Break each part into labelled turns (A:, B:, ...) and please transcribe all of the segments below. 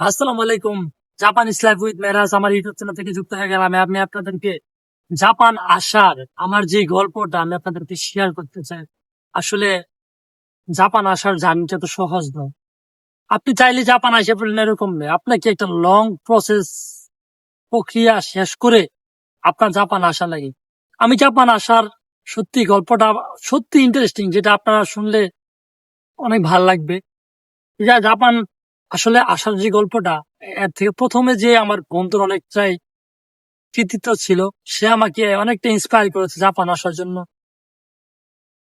A: আসসালামু আলাইকুম। Japan Islam with মেরাজ আমার ইউটিউব চ্যানেল থেকে যুক্ত হয়ে গেলাম। আমি আপনাদেরকে জাপান আসার, আমার যে গল্পটা আমি আপনাদেরকে শেয়ার করতে চাই। আসলে জাপান আসার জার্নিটা তো সহজ নয়। আপনি চাইলে জাপান আসে পড়লেন এরকম নেই আপনাকে একটা লং প্রসেস প্রক্রিয়া শেষ করে আপনার জাপান আসা লাগে। আমি জাপান আসার সত্যি গল্পটা, সত্যি ইন্টারেস্টিং যেটা আপনারা শুনলে অনেক ভালো লাগবে। জাপান আসলে আসার যে গল্পটা, এর থেকে প্রথমে যে আমার বন্ধুর অনেকটাই কৃতিত্ব ছিল, সে আমাকে অনেকটা ইন্সপায়ার করেছে জাপান আসার জন্য।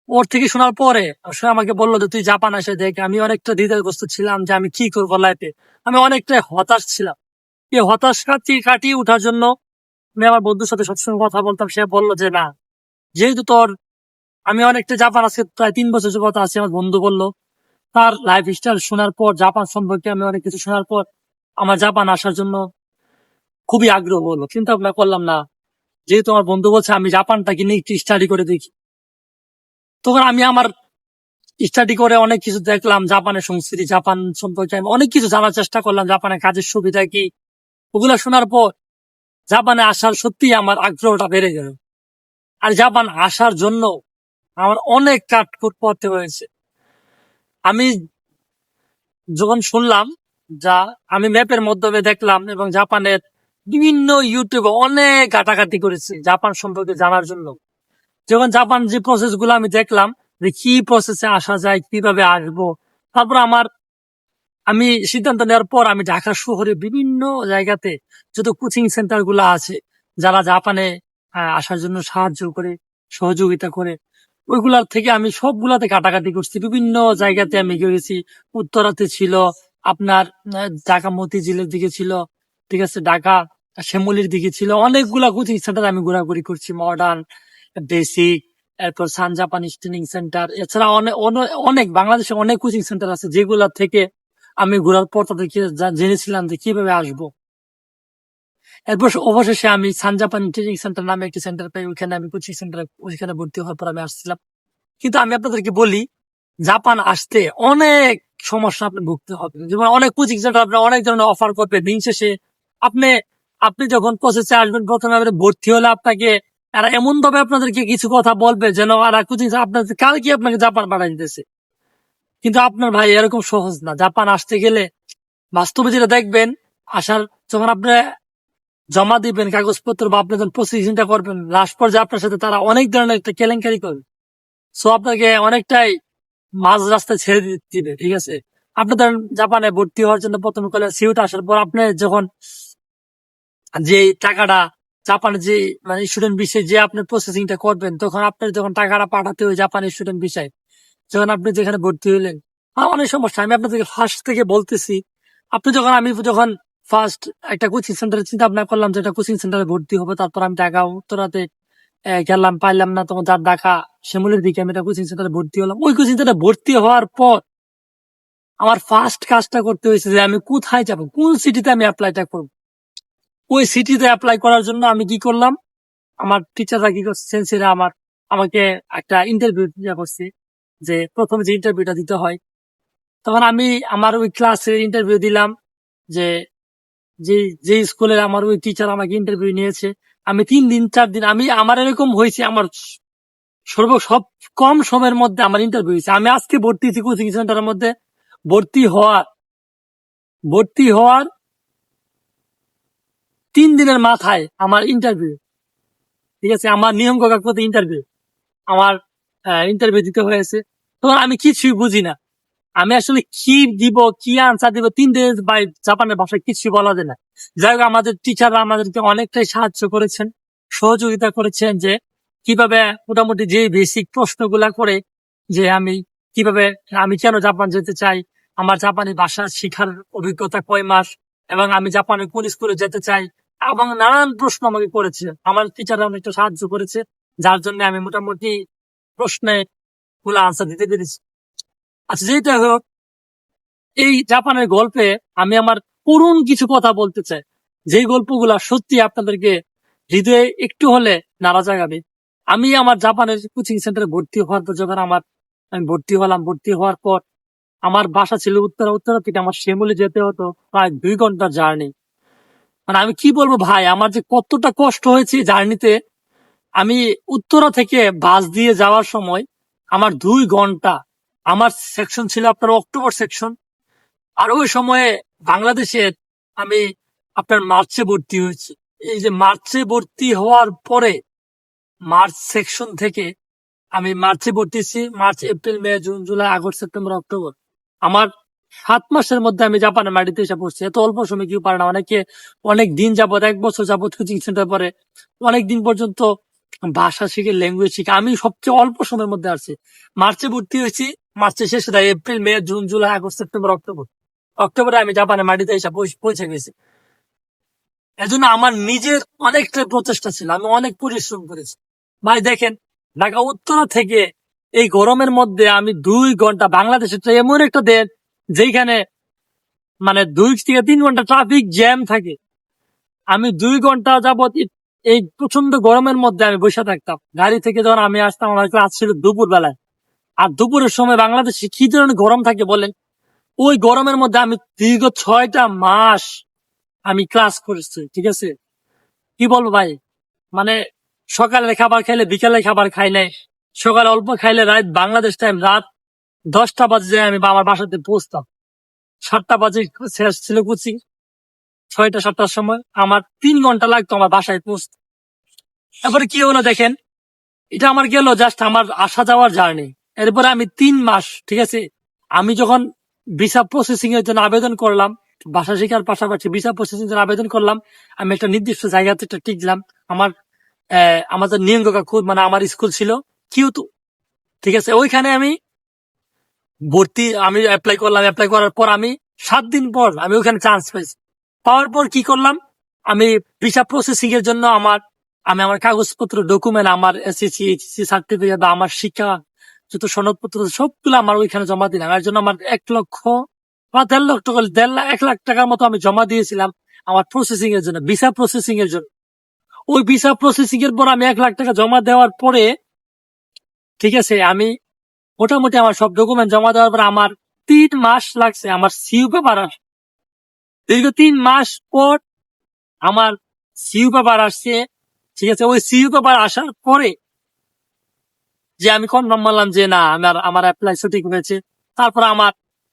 A: ওর থেকে শোনার পরে সে আমাকে বলল যে, তুই জাপান এসে দেখ, আমি অনেকটা দ্বিধাগ্রস্ত ছিলাম যে আমি কি করব লাইফে আমি অনেকটা হতাশ ছিলাম। এই হতাশ কাটিয়ে কাটিয়ে ওঠার জন্য আমি আমার বন্ধুর সাথে সবসময় কথা বলতাম। সে বলল যে, না, যেহেতু তোর, আমি অনেকটা জাপান আজকে প্রায় তিন বছর কথা আছে, আমার বন্ধু বলল তার লাইফ স্টাইল শোনার পর জাপান সম্পর্কে আমি অনেক কিছু শোনার পর, আমার জাপান আসার জন্য খুবই আগ্রহ হলো। চিন্তা ভাবনা করলাম না। যেহেতু আমার বন্ধু বলছে আমি জাপানটাকে নিয়ে একটু স্টাডি করে দেখি। তখন আমি আমার স্টাডি করে অনেক কিছু দেখলাম জাপানের সংস্কৃতি জাপান সম্পর্কে আমি অনেক কিছু জানার চেষ্টা করলাম জাপানের কাজের সুবিধা কি? ওগুলা শোনার পর জাপানে আসার সত্যি আমার আগ্রহটা বেড়ে গেল। আর জাপান আসার জন্য আমার অনেক কাট করতে হয়েছে আমি যখন শুনলাম যা, আমি ম্যাপের মাধ্যমে দেখলাম এবং জাপানের বিভিন্ন ইউটিউবে অনেক ঘাটাঘাটি করেছি জাপান সম্পর্কে জানার জন্য। যখন জাপান যে প্রসেসগুলো আমি দেখলাম যে কি প্রসেসে আসা যায়, কীভাবে আসব, তারপর আমার, আমি সিদ্ধান্ত নেওয়ার পর আমি ঢাকা শহরে বিভিন্ন জায়গাতে যত কোচিং সেন্টারগুলো আছে, যারা জাপানে আসার জন্য সাহায্য করে, সহযোগিতা করে ওইগুলার থেকে আমি সবগুলাতে কাটাকাটি করছি। বিভিন্ন জায়গাতে আমি গেছি উত্তরাতে ছিল আপনার ঢাকা মতিঝিলের দিকে ছিল, ঠিক আছে, ঢাকা শ্যামলির দিকে ছিল। অনেকগুলা কোচিং সেন্টার আমি ঘোরাঘুরি করছি। মডার্ন, বেসিক, এরপর সান জাপানিজ ট্রেনিং সেন্টার, এছাড়া অনেক অনে- অনেক, বাংলাদেশে অনেক কোচিং সেন্টার আছে যেগুলা থেকে আমি ঘোরার পর তাদেরকে জেনেছিলাম যে কীভাবে আসব। এরপর অবশেষে আমি সান জাপানি ট্রেনিং সেন্টার নামে একটি সেন্টার পাই ওইখানে আমি কোচিং সেন্টার, ওইখানে ভর্তি হওয়ার পর আমি আসছিলাম। কিন্তু আমি আপনাদেরকে বলি, জাপান আসতে অনেক সমস্যা আপনি ভুগতে হবে। যেমন অনেক কোচিং সেন্টার আপনি অনেক ধরনের অফার করবে দিন শেষে আপনি আপনি যখন প্রসেসে আসবেন, প্রথমে আপনি ভর্তি হলে আপনাকে এরা এমন ভাবে আপনাদেরকে কিছু কথা বলবে যেন আর কোচিং আপনার কালকে আপনাকে জাপান পাঠাই দিতেছে। কিন্তু আপনার ভাই এরকম সহজ না। জাপান আসতে গেলে বাস্তবে যেটা দেখবেন, আসার, যখন আপনি জমা দিবেন, কাগজপত্র বা আপনি যখন প্রসেসিংটা করবেন লাস্ট পর্যায়ে আপনার সাথে তারা অনেক ধরনের একটা কেলেঙ্কারি করবে। সো আপনাকে অনেকটাই মাঝ রাস্তায় ছেড়ে দিবে, ঠিক আছে? আপনি ধরেন জাপানে ভর্তি হওয়ার জন্য প্রথমে কলে সিউট আসার পর আপনি যখন যে টাকাটা জাপানের যে মানে স্টুডেন্ট বিষয়ে যে আপনি প্রসেসিংটা করবেন, তখন আপনার যখন টাকাটা পাঠাতে হয় জাপানের স্টুডেন্ট বিষয়ে যখন আপনি যেখানে ভর্তি হইলেন আমার অনেক সমস্যা। আমি আপনাদেরকে ফার্স্ট থেকে বলতেছি, আপনি যখন, আমি যখন ফার্স্ট একটা কোচিং সেন্টারে চিন্তা ভাবনা করলাম যে একটা কোচিং সেন্টারে ভর্তি হব, তারপর আমি ঢাকা উত্তরাতে গেলাম, পাইলাম না, তখন যার ঢাকা শিমুলের দিকে আমি একটা কোচিং সেন্টারে ভর্তি হলাম। ওই কোচিং সেন্টারে ভর্তি হওয়ার পর আমার ফার্স্ট কাজটা করতে হয়েছে যে আমি কোথায় যাব, কোন সিটিতে আমি অ্যাপ্লাইটা করব? ওই সিটিতে অ্যাপ্লাই করার জন্য আমি কি করলাম? আমার টিচাররা কি করছে? সেন্সিরা আমার, আমাকে একটা ইন্টারভিউ করছে যে প্রথমে যে ইন্টারভিউটা দিতে হয়। তখন আমি আমার ওই ক্লাসে ইন্টারভিউ দিলাম যে যে যে স্কুলের আমার ওই টিচার আমাকে ইন্টারভিউ নিয়েছে, আমি তিন দিন, চার দিন, আমি, আমার এরকম হয়েছে, আমার সর্ব, সব কম সময়ের মধ্যে আমার ইন্টারভিউ হয়েছে। আমি আজকে ভর্তি হয়েছি কোচিং সেন্টারের মধ্যে। ভর্তি হওয়ার ভর্তি হওয়ার তিন দিনের মাথায় আমার ইন্টারভিউ ঠিক আছে? আমার নিয়ম কাগজপত্র ইন্টারভিউ আমার ইন্টারভিউ দিতে হয়েছে। তখন আমি কিছুই বুঝি না। আমি আসলে কি দিব, কি আনসার দিব, তিন বাই জাপানের ভাষায় কিছু বলা যায় না। যাই হোক, আমাদের টিচাররা আমাদেরকে অনেকটাই সাহায্য করেছেন, সহযোগিতা করেছেন যে কীভাবে মোটামুটি যে বেসিক প্রশ্নগুলা করে যে আমি কীভাবে, আমি কেন জাপান যেতে চাই, আমার জাপানি ভাষা শিখার অভিজ্ঞতা কয় মাস, এবং আমি জাপানের কোন স্কুলে যেতে চাই, এবং নানান প্রশ্ন আমাকে করেছে। আমার টিচাররা অনেকটা সাহায্য করেছে, যার জন্য আমি মোটামুটি প্রশ্নে গুলো আনসার দিতে পেরেছি। আচ্ছা যেটা হোক এই জাপানের গল্পে আমি আমার করুণ কিছু কথা বলতে চাই। যে গল্পগুলা সত্যি আপনাদেরকে হৃদয়ে একটু হলে নাড়া জাগাবে। আমি আমার জাপানের কোচিং সেন্টারে ভর্তি হওয়ার পর, যখন আমার, আমি ভর্তি হলাম, ভর্তি হওয়ার পর আমার বাসা ছিল উত্তরা উত্তরা থেকে আমার শিমুলি যেতে হতো প্রায় দুই ঘণ্টার জার্নি। মানে আমি কি বলব ভাই, আমার যে কতটা কষ্ট হয়েছে জার্নিতে। আমি উত্তরা থেকে বাস দিয়ে যাওয়ার সময় আমার দুই ঘণ্টা আমার সেকশন ছিল আপনার অক্টোবর সেকশন আর ওই সময়ে বাংলাদেশে আমি আপনার মার্চে ভর্তি হয়েছি। এই যে মার্চে ভর্তি হওয়ার পরে মার্চ সেকশন থেকে আমি মার্চে ভর্তি হয়েছি, March, April, May, June, July, August, September, October. আমার সাত মাসের মধ্যে আমি জাপানের মাটিতে এসে পড়ছি। এত অল্প সময় কেউ পারে না। অনেকে অনেক দিন যাবত এক বছর যাবত কোচিং সেন্টার পরে অনেক দিন পর্যন্ত ভাষা শিখে ল্যাঙ্গুয়েজ শিখে। আমি সবচেয়ে অল্প সময়ের মধ্যে আসছি। মার্চে ভর্তি হয়েছি মার্চের শেষে দেয় April, May, June, July, August, September, October. অক্টোবরে আমি জাপানের মাটিতে এসে পৌঁছে গেছি। এজন্য আমার নিজের অনেকটা প্রচেষ্টা ছিল। আমি অনেক পরিশ্রম করেছি। ভাই, দেখেন, ঢাকা উত্তরা থেকে এই গরমের মধ্যে আমি দুই ঘণ্টা বাংলাদেশে তো এমন একটা দেশ যেখানে মানে দুই থেকে তিন ঘণ্টা ট্রাফিক জ্যাম থাকে। আমি দুই ঘণ্টা যাবত ই- এই প্রচণ্ড গরমের মধ্যে আমি বসে থাকতাম। গাড়ি থেকে যখন আমি আসতাম, আমার ক্লাস ছিল দুপুর বেলায় আর দুপুরের সময় বাংলাদেশে কি ধরনের গরম থাকে বলেন? ওই গরমের মধ্যে আমি দীর্ঘ ছয়টা মাস আমি ক্লাস করেছি, ঠিক আছে? কি বলব ভাই? মানে সকালে খাবার খাইলে বিকালে খাবার খাই নাই, সকালে অল্প খাইলে রাত বাংলাদেশ টাইম রাত দশটা বাজে যায় আমি আমার বাসাতে পৌঁছতাম। সাতটা বাজে শেষ ছিল কুচি, ছয়টা সাতটার সময় আমার তিন ঘণ্টা লাগতো আমার বাসায় পৌঁছতে। তারপরে কি হলো দেখেন? এটা আমার গেল জাস্ট আমার আসা যাওয়ার জার্নি এরপরে আমি তিন মাস, ঠিক আছে? আমি যখন ভিসা প্রসেসিং এর জন্য আবেদন করলাম ভাষা শেখার পাশাপাশি ভিসা প্রসেসিং এর আবেদন করলাম, আমি একটা নির্দিষ্ট জায়গাতে একটা টিকলাম আমার আমাদের নিয়ঙ্গ কাকু মানে আমার স্কুল ছিল কিউতু, ঠিক আছে? ওইখানে আমি ভর্তি, আমি অ্যাপ্লাই করলাম। অ্যাপ্লাই করার পর আমি সাত দিন পর আমি ওখানে চান্স পেয়েছি। পাওয়ার পর কি করলাম? আমি ভিসা প্রসেসিং এর জন্য আমার, আমি আমার কাগজপত্র ডকুমেন্ট আমার এসএসসি এইচএসসি সার্টিফিকেট বা আমার শিক্ষা যত সনদপত্র সবগুলো আমার ওইখানে জমা দিলাম। এর জন্য আমার এক লক্ষ বা দেড় লক্ষ টাকা দেড় লাখ, এক লাখ টাকার মতো আমি জমা দিয়েছিলাম আমার প্রসেসিং এর জন্য ভিসা প্রসেসিং এর জন্য। ওই ভিসা প্রসেসিং এর পর আমি এক লাখ টাকা জমা দেওয়ার পরে, ঠিক আছে, আমি মোটামুটি আমার সব ডকুমেন্ট জমা দেওয়ার পর আমার তিন মাস লাগছে আমার সিউ পেপার আস দীর্ঘ তিন মাস পর আমার সিউ পেপার আসছে, ঠিক আছে, ওই সিউ পেপার আসার পরে যে আমি কনফার্ম মারলাম যে না, আমার আমার অ্যাপ্লাই সঠিক হয়েছে। তারপর আমার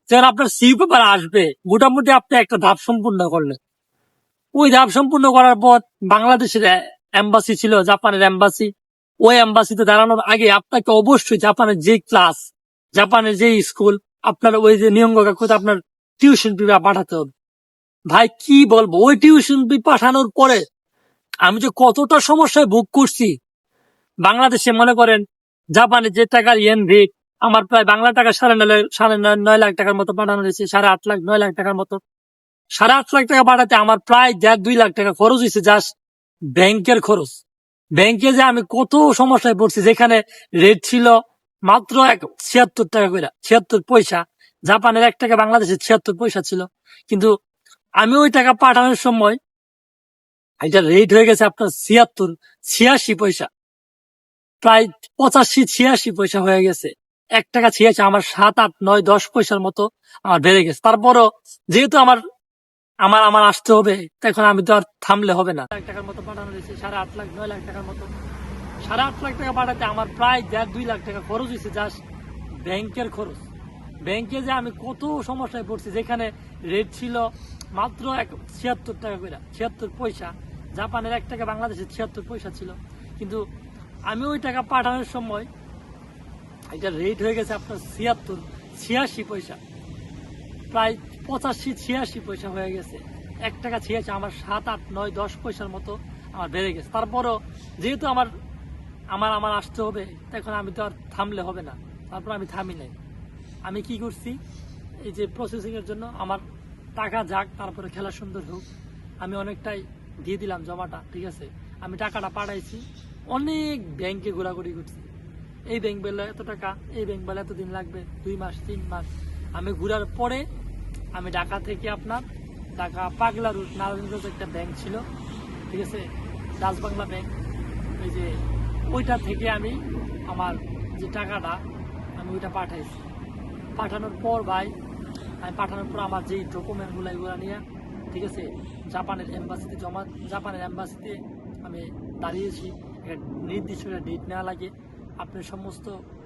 A: যখন আপনার সিউ পেপার আসবে, মোটামুটি আপনি একটা ধাপ সম্পূর্ণ করলেন। ওই ধাপ সম্পূর্ণ করার পর বাংলাদেশের এম্বাসি ছিল, জাপানের এম্বাসি ওই এম্বাসিতে দাঁড়ানোর আগে আপনাকে অবশ্যই জাপানের যে ক্লাস জাপানের যে স্কুল আপনার ওই যে কাকুতে আপনার টিউশন ফি পাঠাতে হবে। ভাই, কি বলব? ওই টিউশন ফি পাঠানোর পরে আমি যে কতটা সমস্যায় ভোগ করছি, বাংলাদেশে মনে করেন জাপানে যে টাকার ইয়েন রেট আমার প্রায় বাংলা টাকা সাড়ে নয় সাড়ে নয় নয় লাখ টাকার মতো পাঠানো হয়েছে, সাড়ে আট লাখ, নয় লাখ টাকার মতো। সাড়ে আট লাখ টাকা পাঠাতে আমার প্রায় দেড় দুই লাখ টাকা খরচ হয়েছে জাস্ট ব্যাংকের খরচ। ব্যাংকে যে আমি কত সমস্যায় পড়ছি, যেখানে রেট ছিল মাত্র এক ছিয়াত্তর টাকা করে ছিয়াত্তর পয়সা। জাপানের এক টাকা বাংলাদেশে ছিয়াত্তর পয়সা ছিল। কিন্তু আমি ওই টাকা পাঠানোর সময়, এটা রেট হয়ে গেছে আপনার ছিয়াত্তর, ছিয়াশি পয়সা। প্রায় পঁচাশি, ছিয়াশি পয়সা হয়ে গেছে। এক টাকা ছিয়াশি, আমার সাত, আট, নয়, দশ পয়সার মতো আমার বেড়ে গেছে। তারপরও যেহেতু আমার আমার আমার আসতে হবে, তখন আমি তো আর থামলে হবে না। লাখ টাকার মতো পাঠানো হয়েছে, সাড়ে আট লাখ, নয় লাখ টাকার মতো। সাড়ে আট লাখ টাকা পাঠাতে আমার প্রায় দেড়, দুই লাখ টাকা খরচ হয়েছে জাস্ট ব্যাংকের খরচ। ব্যাংকে যে আমি কত সমস্যায় পড়ছি, যেখানে রেট ছিল মাত্র এক, ছিয়াত্তর টাকা করে, ছিয়াত্তর পয়সা। জাপানের এক টাকা বাংলাদেশে ছিয়াত্তর পয়সা ছিল। কিন্তু আমি ওই টাকা পাঠানোর সময় এটা রেট হয়ে গেছে আপনার ছিয়াত্তর, ছিয়াশি পয়সা। প্রায় পঁচাশি, ছিয়াশি পয়সা হয়ে গেছে। এক টাকা ছিয়াশি, আমার সাত, আট, নয়, দশ পয়সার মতো আমার বেড়ে গেছে। তারপরও যেহেতু আমার আমার আমার আসতে হবে, তখন আমি তো আর থামলে হবে না। তারপর আমি থামি নাই। আমি কি করছি, এই যে প্রসেসিংয়ের জন্য আমার টাকা যাক, তারপরে খেলা সুন্দর হোক। আমি অনেকটাই দিয়ে দিলাম জমাটা, ঠিক আছে? আমি টাকাটা পাঠাইছি। অনেক ব্যাংকে ঘোরাঘুরি করছি। এই ব্যাংক বেলা এত টাকা, এই ব্যাংক বেলা এত দিন লাগবে, দুই মাস, তিন মাস। আমি ঘুরার পরে আমি ঢাকা থেকে আপনার ঢাকা পাগলা রুট, নারায়ণগঞ্জ একটা ব্যাংক ছিল, ঠিক আছে? Dutch Bangla bank. ওই যে ওইটা থেকে আমি আমার যে টাকাটা, আমি ওইটা পাঠাইছি। পাঠানোর পর ভাই, আমি পাঠানোর পর আমার যেই ডকুমেন্টগুলো এগুলো নিয়ে, ঠিক আছে? জাপানের এম্বাসিতে জমা, জাপানের এম্বাসিতে আমি দাঁড়িয়েছি নির্দিষ্ট একটা ডেট নেওয়া লাগে। আপনি সমস্ত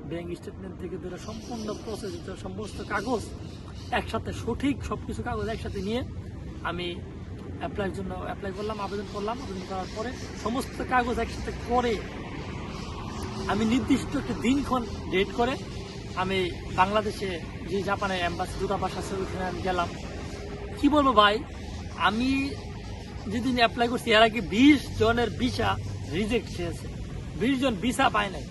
A: ব্যাংক স্টেটমেন্ট থেকে ধরে সম্পূর্ণ প্রসেস সমস্ত কাগজ একসাথে, সঠিক সব কিছু কাগজ একসাথে নিয়ে আমি অ্যাপ্লাইয়ের জন্য অ্যাপ্লাই করলাম, আবেদন করলাম। আবেদন করার পরে সমস্ত কাগজ একসাথে করে আমি নির্দিষ্ট একটা দিনক্ষণ ডেট করে আমি বাংলাদেশে যে জাপানের অ্যাম্বাসি দূতাবাস আছে, ওইখানে আমি গেলাম। কি বলব ভাই? আমি যেদিন অ্যাপ্লাই করছি, এর আগে বিশ জনের ভিসা রিজেক্ট হয়েছে। বিশ জন ভিসা পায় নাই।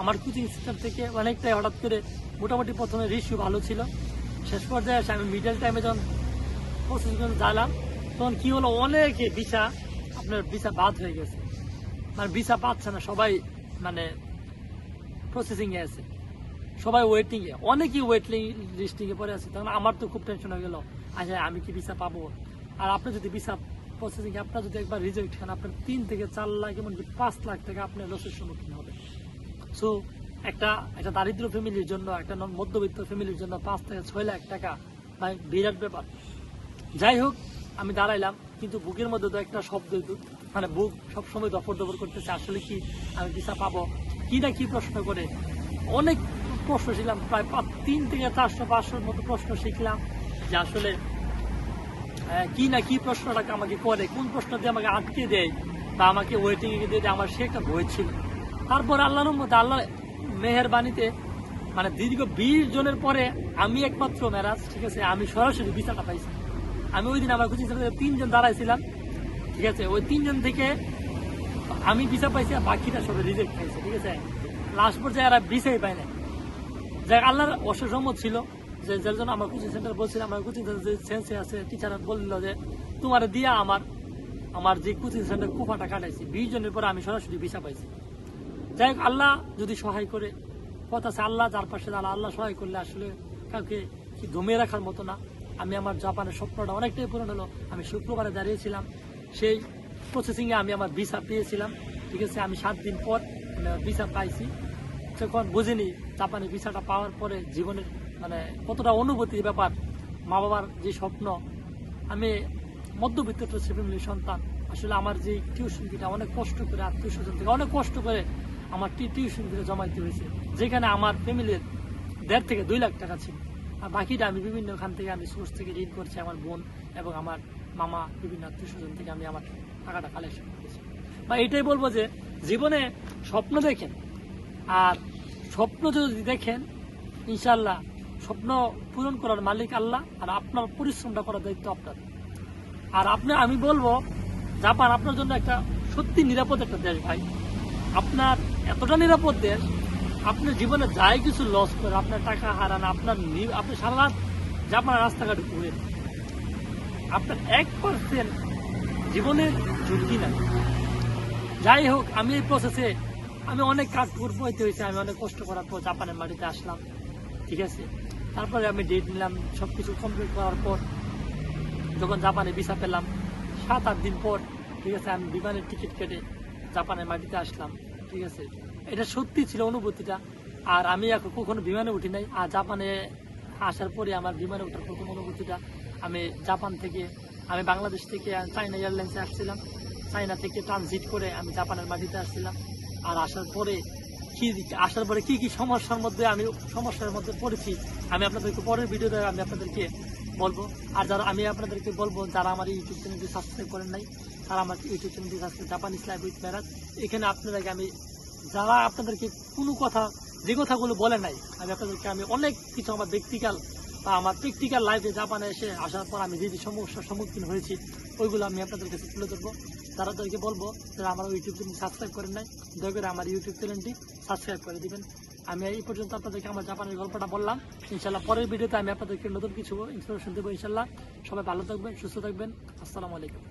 A: আমার কোচিং সিস্টেম থেকে অনেকটাই হঠাৎ করে মোটামুটি প্রথমে রিসিউ ভালো ছিল। শেষ পর্যায়ে আমি মিডল টাইমে যখন প্রসেস করে জানলাম তখন কি হলো, অনেকে ভিসা আপনার ভিসা বাদ হয়ে গেছে। মানে ভিসা পাচ্ছে না, সবাই মানে প্রসেসিং এ আছে। সবাই ওয়েটিং এ। অনেকেই ওয়েটিং লিস্টিং এ পড়ে আছে। তখন আমার তো খুব টেনশন হয়ে গেল আচ্ছা আমি কি ভিসা পাবো? আর আপনি যদি ভিসা প্রসেসিং আপনার যদি একবার রিজেক্ট খান আপনার তিন থেকে চার লাখ এমনকি পাঁচ লাখ টাকা আপনার লসের সম্মুখীন হবে। সো একটা একটা দারিদ্র ফ্যামিলির জন্য, একটা মধ্যবিত্ত ফ্যামিলির জন্য পাঁচ থেকে ছয় লাখ টাকা ভাই, বিরাট ব্যাপার। যাই হোক, আমি দাঁড়াইলাম, কিন্তু বুকের মধ্যে তো একটা শব্দ মানে বুক সবসময় দফর দফর করতেছে, আসলে কি, আমি ভিসা পাবো? কি না কি প্রশ্ন করে? অনেক প্রশ্ন শিখলাম প্রায় তিন থেকে চারশো, পাঁচশোর মতো প্রশ্ন শিখলাম যে আসলে কি না কি প্রশ্নটাকে আমাকে করে? কোন প্রশ্ন দিয়ে আমাকে আটকে দেয়? বা আমাকে ওয়েটিং দিয়ে দেয় আমার সে একটা ভয় ছিল। তারপর আল্লাহর মধ্যে আল্লাহ মেহেরবানিতে মানে দীর্ঘ বিশ জনের পরে আমি একমাত্র মেরাজ, ঠিক আছে? আমি সরাসরি ভিসাটা পাইছি। আমি ওই দিন আমার সেন্টারে তিনজন দাঁড়াইছিলাম, ঠিক আছে? ওই তিনজন থেকে আমি ভিসা পাইছি আর বাকিটা সবাই রিজেক্ট পাইছে, ঠিক আছে? লাস্ট পর্যায়ে এরা ভিসাই পায় না যাই আল্লাহর অশেষ ছিল। যে যার জন্য আমার কোচিং সেন্টার বলছিলাম আমার কোচিং সেন্টার যে সেন্সে আছে টিচার বলল যে, তোমার দিয়া আমার আমার যে কোচিং সেন্টার কুফাটা কাটাইছি, বিশ জনের পরে আমি সরাসরি ভিসা পাইছি। যাই হোক, আল্লাহ যদি সহায় করে কথা আছে আল্লাহ, যার পাশে দাঁড়া, আল্লাহ সহায় করলে আসলে কাউকে কি দমিয়ে রাখার মতো না। আমি আমার জাপানের স্বপ্নটা অনেকটাই পূরণ হলো। আমি শুক্রবারে দাঁড়িয়েছিলাম, সেই প্রসেসিংয়ে আমি আমার ভিসা পেয়েছিলাম। ঠিক আছে, আমি সাত দিন পর ভিসা পাইছি। তখন বুঝিনি জাপানি ভিসাটা পাওয়ার পরে জীবনের মানে কতটা অনুভূতির ব্যাপার মা বাবার যে স্বপ্ন, আমি মধ্যবিত্ত ফ্যামিলির সন্তান। আসলে আমার যে টিউশন ফিটা অনেক কষ্ট করে আত্মীয় স্বজন থেকে অনেক কষ্ট করে আমার টিউশন ফিটা জমাইতে হয়েছে। যেখানে আমার ফ্যামিলির দেড় থেকে দুই লাখ টাকা ছিল। আর বাকিটা আমি বিভিন্ন ওখান থেকে আমি সোর্স থেকে ঋণ করছি আমার বোন এবং আমার মামা, বিভিন্ন আত্মীয় স্বজন থেকে আমি আমার টাকাটা কালেকশন করেছি। বা এটাই বলব যে জীবনে স্বপ্ন দেখেন। আর স্বপ্ন যদি দেখেন ইনশাল্লাহ স্বপ্ন পূরণ করার মালিক আল্লাহ আর আপনার পরিশ্রমটা করার দায়িত্ব আপনার। আর আপনি, আমি বলব, জাপান আপনার জন্য একটা সত্যি নিরাপদ একটা দেশ ভাই। আপনার এতটা নিরাপদ দেশ আপনার জীবনে যাই কিছু লস করে আপনার টাকা হারান, আপনার আপনি সারা রাত জাপানের রাস্তাঘাটে ঘুরে আপনার এক পার্সেন্ট জীবনের ঝুঁকি নাই। যাই হোক, আমি এই প্রসেসে আমি অনেক কাজ করতে হয়েছে আমি অনেক কষ্ট করার পর জাপানের মাটিতে আসলাম। ঠিক আছে? তারপরে আমি ডেট নিলাম সব কিছু কমপ্লিট করার পর যখন জাপানে ভিসা পেলাম, সাত আট দিন পর, ঠিক আছে, আমি বিমানের টিকিট কেটে জাপানের মাটিতে আসলাম, ঠিক আছে। এটা সত্যি ছিল অনুভূতিটা। আর আমি এখন কখনো বিমানে উঠি নাই। আর জাপানে আসার পরে আমার বিমানে ওঠার প্রথম অনুভূতিটা, আমি জাপান থেকে, আমি বাংলাদেশ থেকে চায়না এয়ারলাইন্সে আসছিলাম। চায়না থেকে ট্রানজিট করে আমি জাপানের মাটিতে আসছিলাম। আর আসার পরে কি, আসার পরে কি কি সমস্যার মধ্যে আমি, সমস্যার মধ্যে পড়েছি আমি আপনাদেরকে পরের ভিডিওতে আমি আপনাদেরকে বলব। আর যারা আমি আপনাদেরকে বলব, যারা আমার ইউটিউব চ্যানেলটি সাবস্ক্রাইব করেন নাই, তারা আমার ইউটিউব চ্যানেলটি subscribe Japanese life with marriage এখানে আপনাদেরকে আমি, যারা আপনাদেরকে কোনো কথা, যে কথাগুলো বলে নাই, আমি আপনাদেরকে, আমি অনেক কিছু আমার ব্যক্তিকাল বা আমার প্র্যাকটিক্যাল লাইফে জাপানে এসে আসার পর আমি যে যে সমস্যার সম্মুখীন হয়েছি, ওইগুলো আমি আপনাদের কাছে তুলে ধরবো। যারা তাদেরকে বলব, যারা আমার ইউটিউব চ্যানেল সাবস্ক্রাইব করেন নাই, দয়া করে আমার ইউটিউব চ্যানেলটি সাবস্ক্রাইব করে দিবেন। আমি এই পর্যন্ত আপনাদেরকে আমার জাপানের গল্পটা বললাম। ইনশাল্লাহ পরের ভিডিওতে আমি আপনাদেরকে নতুন কিছু ইনফরমেশন দেবো ইনশাল্লাহ সবাই ভালো থাকবেন, সুস্থ থাকবেন। আসসালামু আলাইকুম।